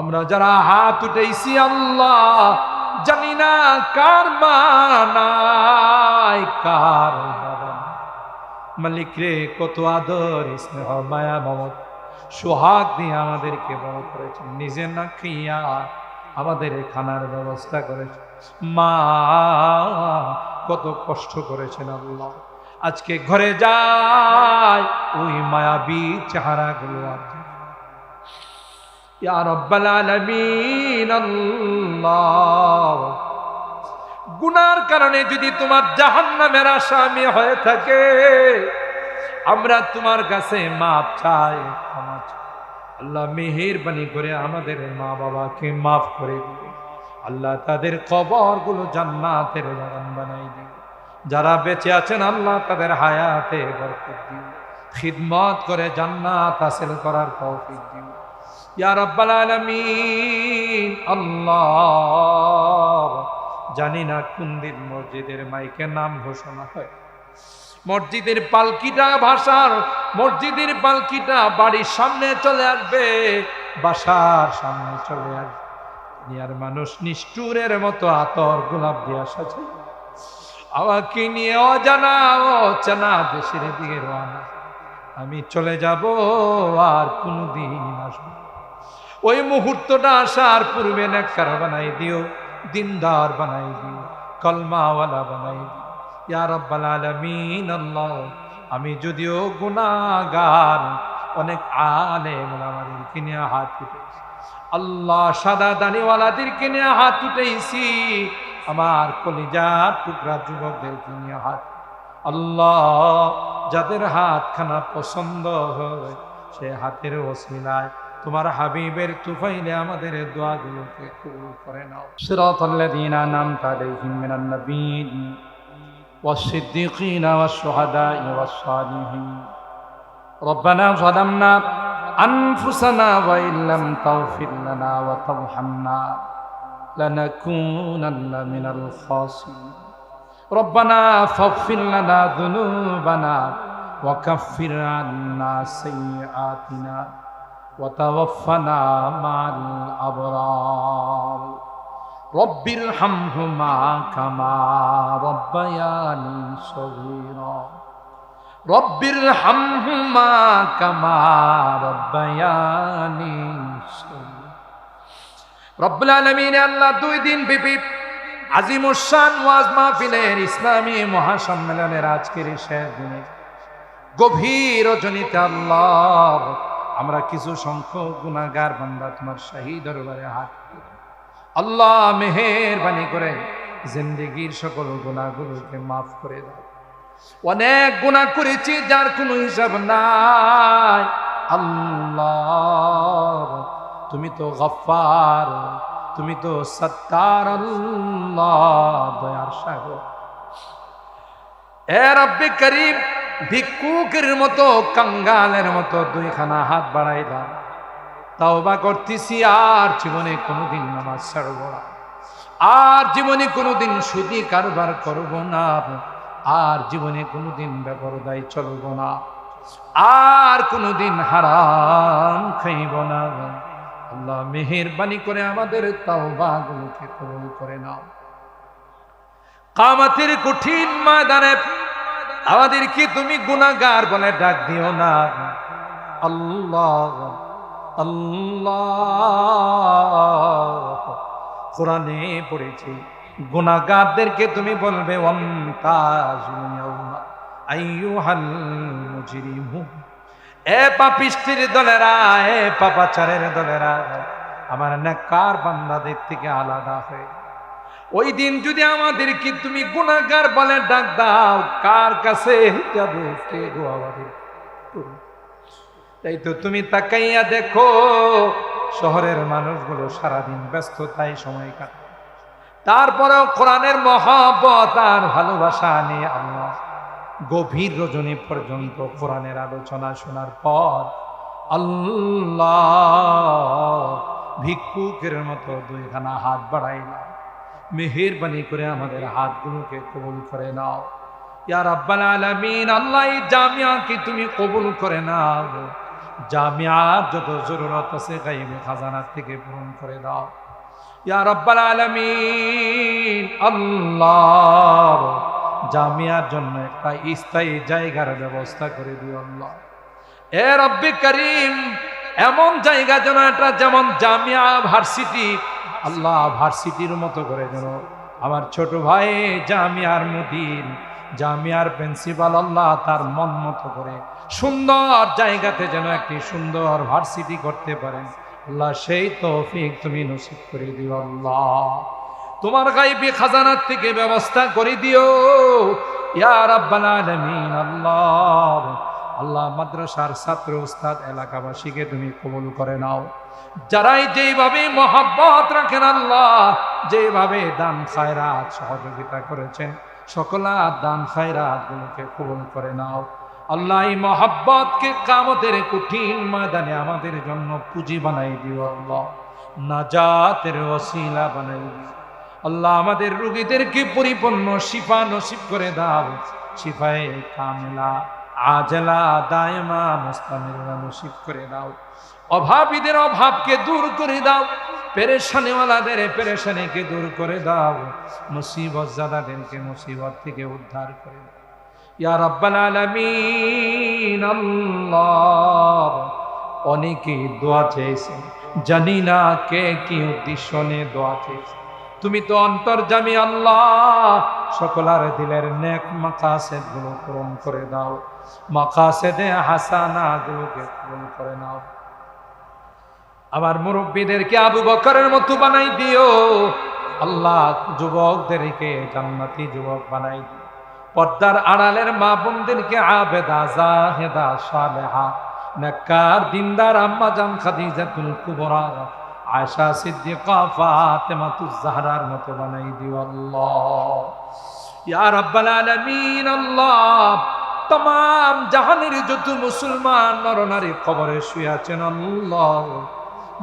আমরা যারা হাত উঠেছি আল্লাহ, জানি না কার মা নাই কার মালিক রে, কত আদর, স্নেহ, মায়া, মমত। সোহাগ দিয়ে আমাদেরকে বড় করেছেন, নিজে না খাইয়া আমাদের খানার ব্যবস্থা করেছে মা, কত কষ্ট করেছেন আল্লাহ। আজকে ঘরে যায়, ওই মায়াবী চেহারাগুলো আর ইয়া রব্বাল আলামিন গুনার কারণে যদি তোমার জাহান্নামের আসামি হয়ে থাকে, আমরা তোমার কাছে মাপ চাই, ক্ষমা। আল্লাহ মেহেরবানি করে আমাদের মা বাবাকে মাফ করে দিবে। আল্লাহ তাদের কবরগুলো জান্নাতের বাগান বানাই দিবে। যারা বেঁচে আছেন, আল্লাহ তাদের হায়াতে বরকত দিবে। খিদমত করে জান্নাত হাসিল করার তৌফিক দিবে। জানি না কোন দিন মসজিদের মাইকে নাম ঘোষণা হয়। মসজিদের পালকিটা ভাষার, মসজিদের পালকিটা বাড়ির সামনে চলে আসবে, বাসার সামনে চলে আসবে। দুনিয়ার মানুষ নিষ্ঠুরের মতো আতর গোলাপ দিয়া সাজাই আমাকে নিয়ে অজানা অচেনা দেশের দিকে রওনা। আমি চলে যাব আর কোনোদিন আসব। ওই মুহূর্তটা আসার পূর্বে নেককার বানাই দিও, দিনদার বানাই দিও, কলমাওয়ালা বানাই দিও। ইয়া রব্বাল আলামিন, আল্লাহ, আমি যদিও গুনাহগার, অনেক আলেম আমাদেরকে নিয়ে হাত উঠেছি। আল্লাহ সাদা দানিওয়ালাদেরকে নিয়ে হাত উঠেছি, আমার কলিজার টুকরা যুবকদেরকে নিয়ে হাত আল্লাহ, যাদের হাতখানা পছন্দ হয়, সে হাতের ওসিলায় তোমার হাবিবের তুফাইলে আমাদের দোয়াগুলোকে কবুল করে নাও সিরাতাল্লাযীনা আন'আমতা আলাইহিম মিনান নাবিয়্যিন والصديقين والشهداء والصالحين ربنا ظلمنا أنفسنا وإن لم تغفر لنا وترحمنا لنكونن من الخاسرين ربنا فاغفر لنا ذنوبنا وكفر عنا سيئاتنا وتوفنا مع الأبرار رب ارحمهما كما ربياني صغيرا رب ارحمهما كما ربياني صغيرا রব্বুল আলমিন আল্লাহ দুই দিন বিপি আজিমুসান ওয়াজ মাহফিলের ইসলামী মহাসম্মেলনের আজকের এই শেষ দিনে গভীর রজনীতে আল্লাহ আমরা কিছু সংখ্যক গুণাগার বান্দা তোমার শাহী দরবারে হাত। আল্লাহ মেহেরবানি করে জিন্দিগির সকল গুণাগুলোকে মাফ করে দাও। অনেক গুণা করেছি যার কোনো হিসাব নাই। আল্লাহ তুমি তো গফার তুমি তো সত্তার আল্লাহ দয়ার সাগর। এ রব্বে করিম ভিক্ষুকের মতো, কাঙ্গালের মতো দুইখানা হাত বাড়াইলাম। তাওবা করতেছি, আর জীবনে কোনোদিন নামাজ ছাড়ব না। আর জীবনে কোনোদিন সুদি কারবার করব না। আর জীবনে কোনোদিন বেপরদায় চলব না। আর কোনোদিন হারাম খাইব না। আল্লাহ মেহেরবানি করে আমাদের তাও তাওবাগুলোকে কবুল করে নাও। কামাতের কঠিন ময়দানে আমাদেরকে তুমি গুনাহগার বলে ডাক দিও না। আল্লাহ আল্লাহ। কোরআনে পড়েছি, গুনাহগারদেরকে তুমি বলবে এ পাপিষ্টির দলেরা, এ পাপাচারের দলেরা, আমার নেককার বান্দাদের থেকে আলাদা হয়ে ওই দিন যদি আমাদেরকে তুমি গুনাহগার বলে ডাক দাও, কার কাছে কে গো আমাদের? তাই তো তুমি তাকাইয়া দেখো, শহরের মানুষগুলো সারাদিন ব্যস্ততায় সময় কাটায়। তারপরেও কোরআনের মহাবত আর ভালোবাসা নিয়ে আল্লাহ গভীর রজনী পর্যন্ত কোরআনের আলোচনা শোনার পর আল্লাহ ভিক্ষুকের মতো দুইখানা হাত বাড়াইলাম মেহেরবানি করে আমাদের হাতগুলোকে কবুল করে নাও। ইয়া রাব্বাল আলামিন, আল্লাহ জামিয়াকে তুমি কবুল করে নাও। জামিয়ার যত জরুরত আছে গাইবে খাজানার থেকে পূরণ করে দাও। ইয়া রব্বাল আলামিন, আল্লাহ জামিয়ার জন্য একটা স্থায়ী জায়গার ব্যবস্থা করে দিও আল্লাহ। এ রব্বি করিম, এমন জায়গা যেন এটা যেমন জামিয়া ভার্সিটি আল্লাহ ভার্সিটির মতো করে যেন আমার ছোট ভাই জামিয়ার মুদিন জামিয়ার প্রিন্সিপাল আল্লাহ তার মন মতো করে সুন্দর জায়গাতে যেন একটি সুন্দর ভার্সিটি করতে পারেন। আল্লাহ সেই তৌফিক তুমি নসিব করে দিও আল্লাহ। তোমার গাইবি খাজানার থেকে ব্যবস্থা করে দিও। ইয়া রাব্বাল আলামিন, আল্লাহ। আল্লাহ মাদ্রাসার ছাত্র উস্তাদ এলাকাবাসীকে তুমি কবুল করে নাও। যারাই যেইভাবে মহাব্বত রাখেন আল্লাহ যেভাবে দান খায়রাত সহযোগিতা করেছেন, সকলা দান খায়রাত গুলোকে কবুল করে নাও। আল্লাহ এই মহাব্বতকে কামতের কঠিন ময়দানে আমাদের জন্য পুঁজি বানাই দিও আল্লাহ। নাজাতের ওসিলা বানাই দিও। আল্লাহ আমাদের রুগীদেরকে পরিপূর্ণ শিফা নসিব করে দাও। শিফায়ে কামেলা। আজলা দায়মা মোস্তামিরা নসিব করে দাও। অভাবীদের অভাবকে দূর করে দাও। পেরেশানিওয়ালাদের পেরেশানিকে দূর করে দাও। মুসিবত জাদাদেরকে মুসিবত থেকে উদ্ধার করে দাও। ইয়া রাব্বাল আলামিন, আল্লাহ। অনেকে দোয়া চেয়েছে জানি না কে কি উদ্দেশ্য নিয়ে দোয়া চেয়েছে। তুমি তো অন্তর্জামী আল্লাহ। সকলার দিলের নেক মাকাসেদগুলো পূরণ করে দাও। মাকাসেদে হাসানা গুলোকে পূরণ করে নাও। আমার মুরব্বীদেরকে আবু বকরের মতো বানাই দিও। আল্লাহ যুবকদেরকে জান্নাতি যুবক বানাই দিও। পর্দার আড়ালের মা বোনদেরকে আবেদা, জাহেদা, সালেহা, নেককার, দিনদার আম্মা জান খাদিজাতুল কুবরা আয়সা সিদ্দিকা ফাতেমাতুজ জাহরার মতো বানাই দিও আল্লাহ ইয়া রাব্বাল আলামিন আল্লাহ तमाम জাহানের যত মুসলমান নরনারী কবরে শুয়ে আছেন আল্লাহ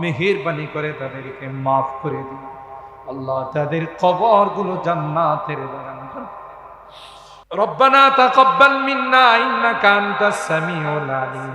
মেহেরবানি করে তাদেরকে মাফ করে দিন আল্লাহ তাদের কবরগুলো জান্নাতের বাগান বানান। ربنا تقبل منا إنك أنت السميع العليم